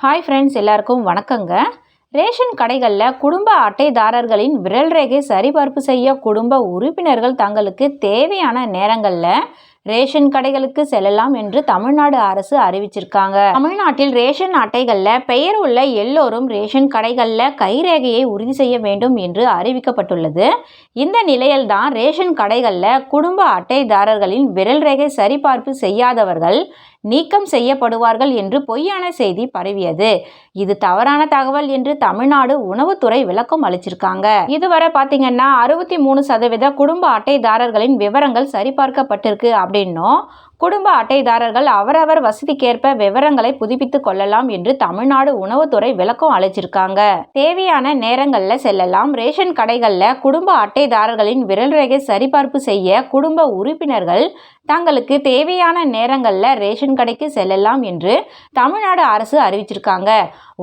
Hi friends எல்லாருக்கும் வணக்கங்க. Ration கடைகளில் குடும்ப அட்டைதாரர்களின் விரல் ரேகை சரிபார்ப்பு செய்ய குடும்ப உறுப்பினர்கள் தங்களுக்கு தேவையான நேரங்களில் ரேஷன் கடைகளுக்கு செல்லலாம் என்று தமிழ்நாடு அரசு அறிவிச்சிருக்காங்க. தமிழ்நாட்டில் ரேஷன் அட்டைகளில் பெயர் உள்ள எல்லோரும் ரேஷன் கடைகளில் கைரேகையை உறுதி செய்ய வேண்டும் என்று அறிவிக்கப்பட்டுள்ளது. இந்த நிலையில்தான் ரேஷன் கடைகளில் குடும்ப அட்டைதாரர்களின் விரல் ரேகை சரிபார்ப்பு செய்யாதவர்கள் நீக்கம் செய்யப்படுவார்கள் என்று பொய்யான செய்தி பரவியது. இது தவறான தகவல் என்று தமிழ்நாடு உணவுத்துறை விளக்கம் அளிச்சிருக்காங்க. இதுவரை பார்த்தீங்கன்னா அறுபத்தி மூணு சதவீத குடும்ப அட்டைதாரர்களின் விவரங்கள் சரிபார்க்கப்பட்டிருக்கு அப்படின்னும் குடும்ப அட்டைதாரர்கள் அவரவர் வசதிக்கேற்ப விவரங்களை புதுப்பித்துக் கொள்ளலாம் என்று தமிழ்நாடு உணவுத்துறை விளக்கம் அளிச்சிருக்காங்க. தேவையான நேரங்களில் செல்லலாம். ரேஷன் கடைகளில் குடும்ப அட்டைதாரர்களின் விரல் ரேகை சரிபார்ப்பு செய்ய குடும்ப உறுப்பினர்கள் தங்களுக்கு தேவையான நேரங்களில் ரேஷன் கடைக்கு செல்லலாம் என்று தமிழ்நாடு அரசு அறிவிச்சிருக்காங்க.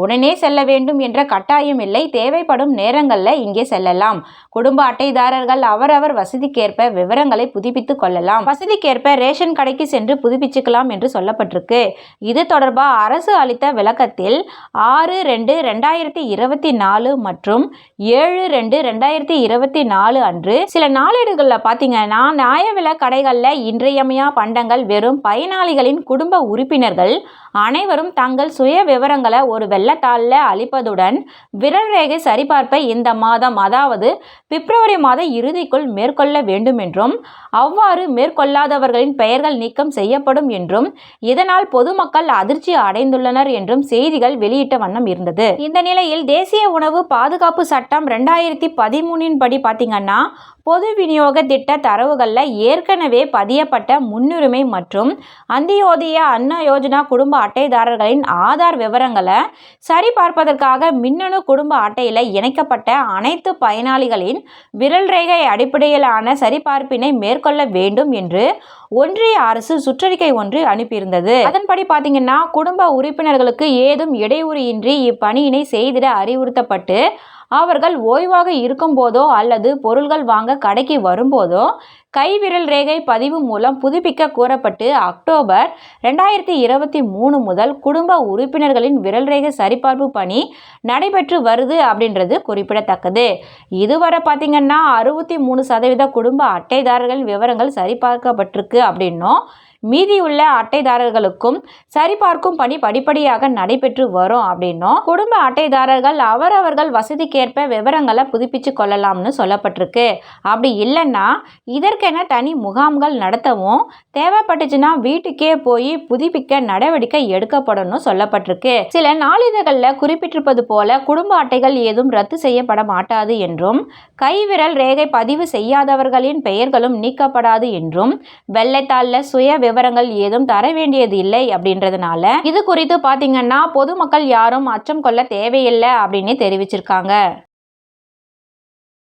உடனே செல்ல வேண்டும் என்ற கட்டாயம் இல்லை. தேவைப்படும் நேரங்களில் இங்கே செல்லலாம். குடும்ப அட்டைதாரர்கள் அவரவர் வசதிக்கேற்ப விவரங்களை புதுப்பித்துக் கொள்ளலாம். வசதிக்கேற்ப ரேஷன் கடைக்கு சென்று புதுப்பிச்சுக்கலாம் என்று சொல்லப்பட்டிருக்கு. இது தொடர்பாக அரசு அளித்த விளக்கத்தில் ஆறு ரெண்டு ரெண்டாயிரத்தி இருபத்தி நாலு மற்றும் ஏழு ரெண்டு ரெண்டாயிரத்தி இருபத்தி நாலு அன்று சில நாளேடுகளில் பார்த்தீங்கன்னா நியாய விலை கடைகளில் இன்றியமையா பண்டங்கள் வெறும் பயனாளிகளின் குடும்ப உறுப்பினர்கள் அனைவரும் தங்கள் சுய விவரங்களை ஒரு வெள்ளத்தாளில் அளிப்பதுடன் விரல் ரேகை சரிபார்ப்பை இந்த மாதம் அதாவது பிப்ரவரி மாத இறுதிக்குள் மேற்கொள்ள வேண்டும் என்றும் அவ்வாறு மேற்கொள்ளாதவர்களின் பெயர்கள் நீக்கம் செய்யப்படும் என்றும் இதனால் பொதுமக்கள் அதிர்ச்சி அடைந்துள்ளனர் என்றும் செய்திகள் வெளியிட்ட வண்ணம் இருந்தது. இந்த நிலையில் தேசிய உணவு பாதுகாப்பு சட்டம் ரெண்டாயிரத்தி பதிமூணின் படி பார்த்தீங்கன்னா பொது விநியோக திட்ட தரவுகளில் ஏற்கனவே பதியப்பட்ட முன்னுரிமை மற்றும் அந்தியோதய அன்ன யோஜனா குடும்ப அட்டைதாரர்களின் ஆதார் விவரங்களை சரிபார்ப்பதற்காக மின்னணு குடும்ப அட்டையில் இணைக்கப்பட்ட அனைத்து பயனாளிகளின் விரல் ரேகை அடிப்படையிலான சரிபார்ப்பினை மேற்கொள்ள வேண்டும் என்று ஒன்றிய அரசு சுற்றறிக்கை ஒன்று அனுப்பியிருந்தது. அதன்படி பார்த்தீங்கன்னா குடும்ப உறுப்பினர்களுக்கு ஏதும் இடையூறு இன்றி இப்பணியினை செய்திட அறிவுறுத்தப்பட்டு அவர்கள் ஓய்வாக இருக்கும்போதோ அல்லது பொருள்கள் வாங்க கடைக்கு வரும்போதோ கைவிரல் ரேகை பதிவு மூலம் புதுப்பிக்க கூறப்பட்டு அக்டோபர் ரெண்டாயிரத்தி இருபத்தி மூணு முதல் குடும்ப உறுப்பினர்களின் விரல் ரேகை சரிபார்ப்பு பணி நடைபெற்று வருது அப்படின்றது குறிப்பிடத்தக்கது. இதுவரை பார்த்திங்கன்னா அறுபத்தி மூணு சதவீத குடும்ப அட்டைதாரர்களின் விவரங்கள் சரிபார்க்கப்பட்டிருக்கு அப்படின்னும். மீதியுள்ள அட்டைதாரர்களுக்கும் சரிபார்க்கும் பணி படிப்படியாக நடைபெற்று வரும் அப்படின்னும் குடும்ப அட்டைதாரர்கள் அவரவர்கள் வசதிக்கேற்ப விவரங்களை புதுப்பிச்சு கொள்ளலாம்னு சொல்லப்பட்டிருக்கு. அப்படி இல்லைன்னா இதற்கென தனி முகாம்கள் நடத்தவும் தேவைப்பட்டுச்சுன்னா வீட்டுக்கே போய் புதுப்பிக்க நடவடிக்கை எடுக்கப்படும் சொல்லப்பட்டிருக்கு. சில நாளிதழ்களில் குறிப்பிட்டிருப்பது போல குடும்ப அட்டைகள் ஏதும் ரத்து செய்யப்பட மாட்டாது என்றும் கைவிரல் ரேகை பதிவு செய்யாதவர்களின் பெயர்களும் நீக்கப்படாது என்றும் வெள்ளைத்தாளில் சுய விவரங்கள் ஏதும் தர வேண்டியது இல்லை அப்படின்றதுனால இது குறித்து பார்த்தீங்கன்னா பொதுமக்கள் யாரும் அச்சம் கொள்ள தேவையில்லை அப்படின்னு தெரிவிச்சிருக்காங்க.